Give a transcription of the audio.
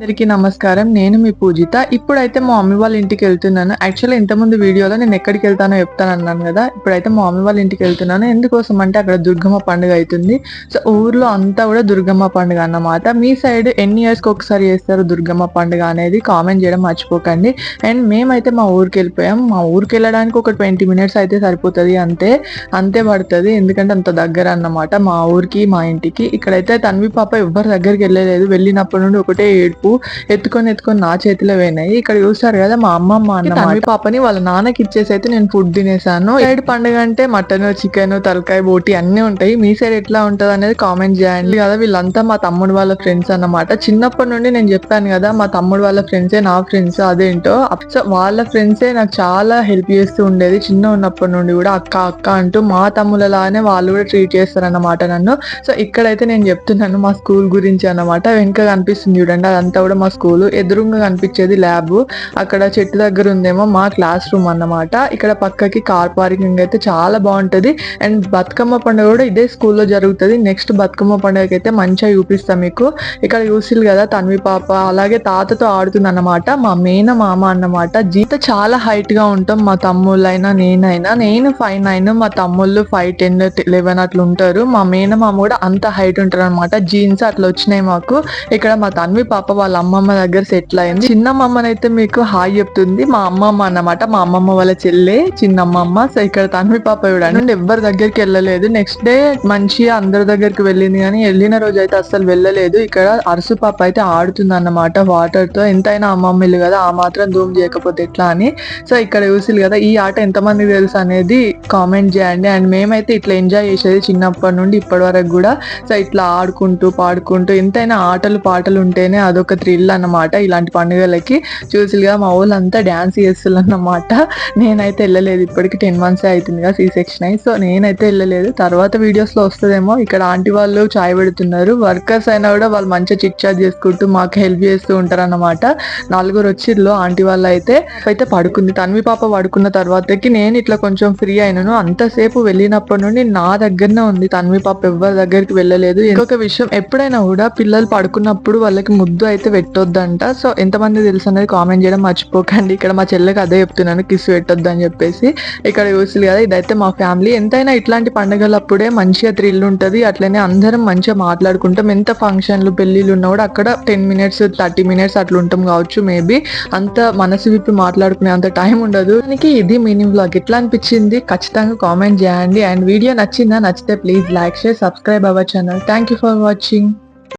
అందరికీ నమస్కారం. నేను మీ పూజిత. ఇప్పుడైతే మా మమ్మీ వాళ్ళ ఇంటికి వెళ్తున్నాను. యాక్చువల్లీ ఇంతకుముందు వీడియోలో నేను ఎక్కడికి వెళ్తానో చెప్తాను అన్నాను కదా. ఇప్పుడైతే మా మమ్మీ వాళ్ళ ఇంటికి వెళ్తున్నాను. ఎందుకోసం అంటే అక్కడ దుర్గమ్మ పండుగ అవుతుంది. సో ఊర్లో అంతా కూడా దుర్గమ్మ పండుగ అన్నమాట. మీ సైడ్ ఎన్ని ఇయర్స్కి ఒకసారి చేస్తారు దుర్గమ్మ పండుగ అనేది? కామెంట్ చేయడం మర్చిపోకండి. అండ్ మేమైతే మా ఊరికి వెళ్ళిపోయాం. మా ఊరికి వెళ్ళడానికి ఒక ట్వంటీ మినిట్స్ అయితే సరిపోతుంది అంతే. అంతే పడుతుంది. ఎందుకంటే అంత దగ్గర అన్నమాట మా ఊరికి మా ఇంటికి. ఇక్కడైతే తన్వి పాప ఎవ్వరి దగ్గరికి వెళ్ళలేదు. వెళ్ళినప్పటి నుండి ఒకటే ఏడుపు. ఎత్తుకొని ఎత్తుకొని నా చేతిలో పోయినాయి. ఇక్కడ చూస్తారు కదా మా అమ్మమ్మ అన్న పాపని వాళ్ళ నాన్నకి ఇచ్చేసి అయితే నేను ఫుడ్ తినేసాను. సైడ్ పండుగ అంటే మటన్ చికెన్ తలకాయ బోటి అన్ని ఉంటాయి. మీ సైడ్ ఎట్లా ఉంటది అనేది కామెంట్ చేయండి. కదా వీళ్ళంతా మా తమ్ముడు వాళ్ళ ఫ్రెండ్స్ అన్నమాట. చిన్నప్పటి నుండి నేను చెప్పాను కదా మా తమ్ముడు వాళ్ళ ఫ్రెండ్సే నా ఫ్రెండ్స్ అదేంటో. వాళ్ళ ఫ్రెండ్సే నాకు చాలా హెల్ప్ చేస్తూ ఉండేది. చిన్న ఉన్నప్పటి నుండి కూడా అక్క అక్క అంటూ మా తమ్ములలానే వాళ్ళు కూడా ట్రీట్ చేస్తారన్నమాట నన్ను. సో ఇక్కడైతే నేను చెప్తున్నాను మా స్కూల్ గురించి అన్నమాట. వెనక కనిపిస్తుంది చూడండి అదంతా కూడా మా స్కూల్. ఎదురుగా కనిపించేది ల్యాబ్. అక్కడ చెట్టు దగ్గర ఉందేమో మా క్లాస్ రూమ్ అన్నమాట. ఇక్కడ పక్కకి కార్ పార్కింగ్ అయితే చాలా బాగుంటది. అండ్ బతుకమ్మ పండుగ కూడా ఇదే స్కూల్లో జరుగుతుంది. నెక్స్ట్ బతుకమ్మ పండుగకి అయితే మంచిగా చూపిస్తాం మీకు. ఇక్కడ చూసిల్ కదా తన్వి పాప. అలాగే తాతతో ఆడుతుంది అన్నమాట మా మేన మామ అన్నమాట. జీత చాలా హైట్గా ఉంటాం. మా తమ్ముళ్ళైనా నేనైనా. నేను ఫైవ్ నైన్ మా తమ్ముళ్ళు ఫైవ్ టెన్ లెవెన్ అట్లా ఉంటారు. మా మేన మామ కూడా అంత హైట్ ఉంటారు అనమాట జీన్స్ అట్లా వచ్చినాయి మాకు. ఇక్కడ మా తన్వి పాప వాళ్ళ అమ్మమ్మ దగ్గర సెటిల్ అయింది. చిన్నమ్మమ్మనైతే అయితే మీకు హాయ్ చెప్తుంది. మా అమ్మమ్మ అన్నమాట. మా అమ్మమ్మ వాళ్ళ చెల్లె చిన్నమ్మమ్మ. సో ఇక్కడ తన్వి పాప కూడా ఎవ్వరి దగ్గరికి వెళ్ళలేదు. నెక్స్ట్ డే మంచిగా అందరి దగ్గరికి వెళ్ళింది కానీ వెళ్ళిన రోజు అయితే అస్సలు వెళ్ళలేదు. ఇక్కడ అరసు పాప అయితే ఆడుతుంది అన్నమాట వాటర్తో. ఎంతైనా అమ్మమ్మ ఇల్లు కదా ఆ మాత్రం ధూమ్ చేయకపోతే ఎట్లా అని. సో ఇక్కడ చూసిలు కదా ఈ ఆట ఎంతమంది తెలుసు అనేది కామెంట్ చేయండి. అండ్ మేమైతే ఇట్లా ఎంజాయ్ చేసేది చిన్నప్పటి నుండి ఇప్పటి వరకు కూడా. సో ఇట్లా ఆడుకుంటూ పాడుకుంటూ ఎంతైనా ఆటలు పాటలు ఉంటేనే అదొక ఒక థ్రిల్ అన్నమాట. ఇలాంటి పండుగలకి చూసిగా మా వాళ్ళంతా డ్యాన్స్ చేస్తున్నమాట అన్నమాట నేనైతే వెళ్ళలేదు. ఇప్పటికి టెన్ మంత్స్ అవుతుంది సీ సెక్షన్ అయి. సో నేనైతే వెళ్ళలేదు. తర్వాత వీడియోస్లో వస్తుందేమో. ఇక్కడ ఆంటీ వాళ్ళు చాయ్ పెడుతున్నారు. వర్కర్స్ అయినా కూడా వాళ్ళు మంచిగా చిట్ చాట్ చేసుకుంటూ మాకు హెల్ప్ చేస్తూ ఉంటారు అన్నమాట నలుగురు వచ్చిర్లో ఆంటీ వాళ్ళు అయితే. అయితే పడుకుంది. తన్వి పాప పడుకున్న తర్వాతకి నేను ఇట్లా కొంచెం ఫ్రీ అయినాను. అంతసేపు వెళ్ళినప్పటి నుండి నా దగ్గరనే ఉంది. తన్వి పాప ఎవరి దగ్గరికి వెళ్ళలేదు. ఇంకొక విషయం ఎప్పుడైనా కూడా పిల్లలు పడుకున్నప్పుడు వాళ్ళకి ముద్దు అయితే పెట్టొద్దంట. సో ఎంతమంది తెలుసు అనేది కామెంట్ చేయడం మర్చిపోకండి. ఇక్కడ మా చెల్లెకి అదే చెప్తున్నాను కిస్ పెట్టొద్దు అని చెప్పేసి. ఇక్కడ చూసి కదా ఇదైతే మా ఫ్యామిలీ ఎంతైనా ఇట్లాంటి పండుగలప్పుడే మంచిగా థ్రిల్ ఉంటుంది. అట్లనే అందరం మంచిగా మాట్లాడుకుంటాం. ఎంత ఫంక్షన్లు పెళ్ళిళ్ళు ఉన్నా కూడా అక్కడ టెన్ మినిట్స్ థర్టీ మినిట్స్ అట్లా ఉంటాం కావచ్చు మేబీ అంత మనసు విప్పి మాట్లాడుకునే అంత టైం ఉండదు. దానికి ఇది మీనింగ్ బ్లాగ్ ఎట్లా అనిపించింది? ఖచ్చితంగా కామెంట్ చేయండి. అండ్ వీడియో నచ్చిందా? నచ్చితే please like share subscribe our channel thank you for watching